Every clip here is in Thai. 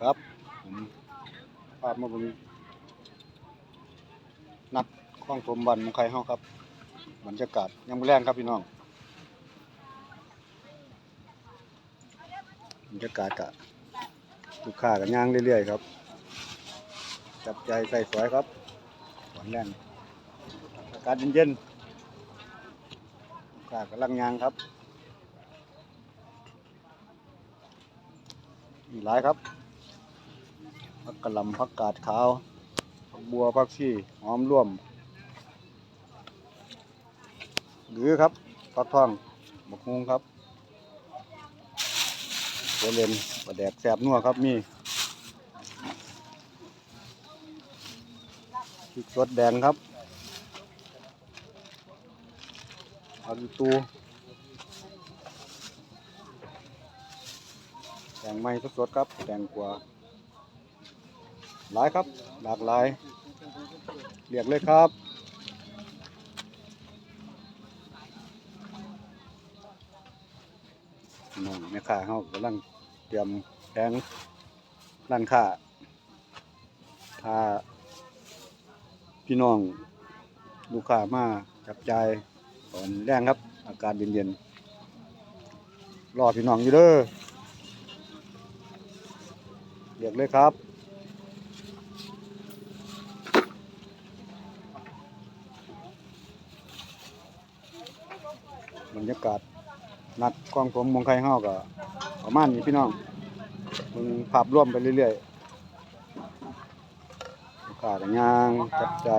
ครับผมภาพมาบนนัดข้องถมบันมุงไข่เฮาครับบรรยากาศยังไม่แรงครับพี่น้องบรรยากาศกะลูกค้ากันย่างเรื่อยๆครับ จับใจใส่สวยครับหวานแรงอากาศเย็นๆลูกค้ากำลังย่างครับมีหลายครับ ผักกะลำผักกาดขาวผักบัวผักชีหอมร่วม หรือครับผักทองบักฮุงครับเจเลนปลาแดกแสบนัวครับมีพริกสดแดงครับผักตูแตงไม้สดๆครับแตงกวา หลายครับ หลากหลายเรียกเลยครับน้องแม่ค้าเขากำลังเตรียมแผงร้านค้าถ้าพี่น้องลูกค้ามาจับใจตอนแรงครับ อากาศเย็นๆรอพี่น้องอยู่เด้อเรียกเลยครับ บรรยากาศนัดกล้องผมมองใครเฮาก็ประมาณนี้พี่น้องมึงภาพร่วมไปเรื่อยๆโอกาสยางจับใจ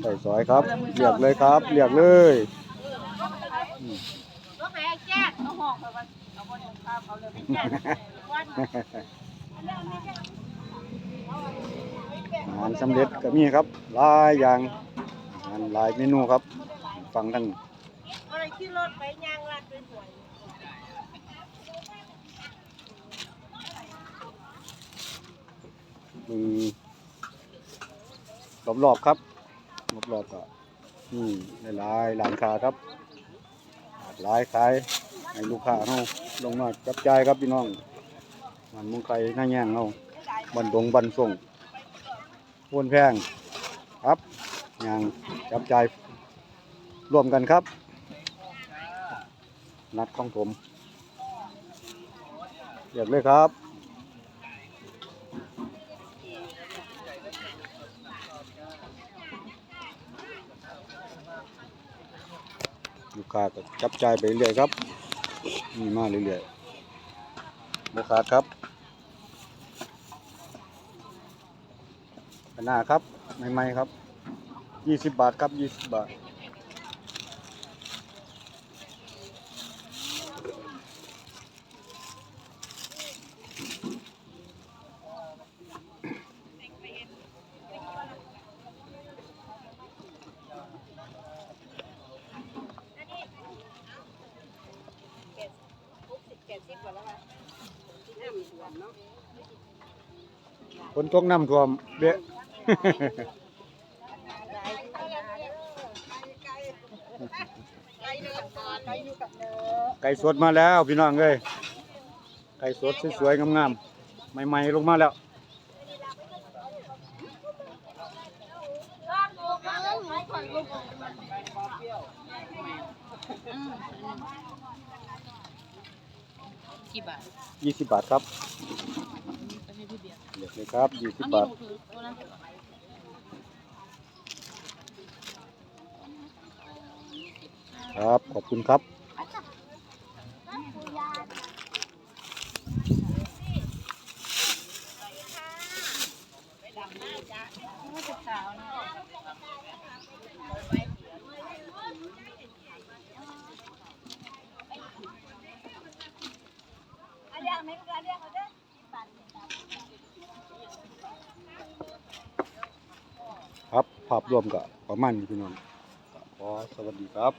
ใส่ซอยครับเรียกเลยครับเรียกเลยอืมรถไหนแจ้งเอาห้องไปวันเอาบนข้ามเอาเลยไปแจ้งวันอาหารสำเร็จก็มีครับหลายอย่างอาหารหลายเมนูครับ ฟังทั้งอะไร ขี่รถไปยางลัดไปหวยมึงรอบๆครับรอบๆก็นี่หลายๆร้านค้าครับหลายขายให้ลูกค้าเฮาลงมาจับจ่ายครับพี่น้องมันมุงไก่หน้าแย่งเฮาบันดงบันส่งโวนแพงครับย่างจับจ่ายร่วมกันครับ นัดของผมเรียกเลยครับลูกค้าก็จับจ่ายไปเรื่อยครับ มีมาเรื่อยๆโมขาครับขนาครับ ใหม่ๆครับยี่สิบบาทครับยี่สิบบาท แปดสิบกว่าแล้วค่ะน้ำท่วมเนาะ ฝนตกน้ำท่วมเบี้ยไก่เดินก่อนไก่อยู่กับเนื้อไก่สดมาแล้วพี่น้องเอ้ยไก่สดสวยๆงามๆใหม่ๆลงมาแล้วกี่บาทยี่สิบบาทครับไปให้พี่เบียร์เลือกเลยครับยี่สิบบาทคือตัวนั้นครับ ขอบคุณครับ จะสาวนะ ครับภาพรวมกับประมาณนี้พี่น้องก็ขอสวัสดีครับ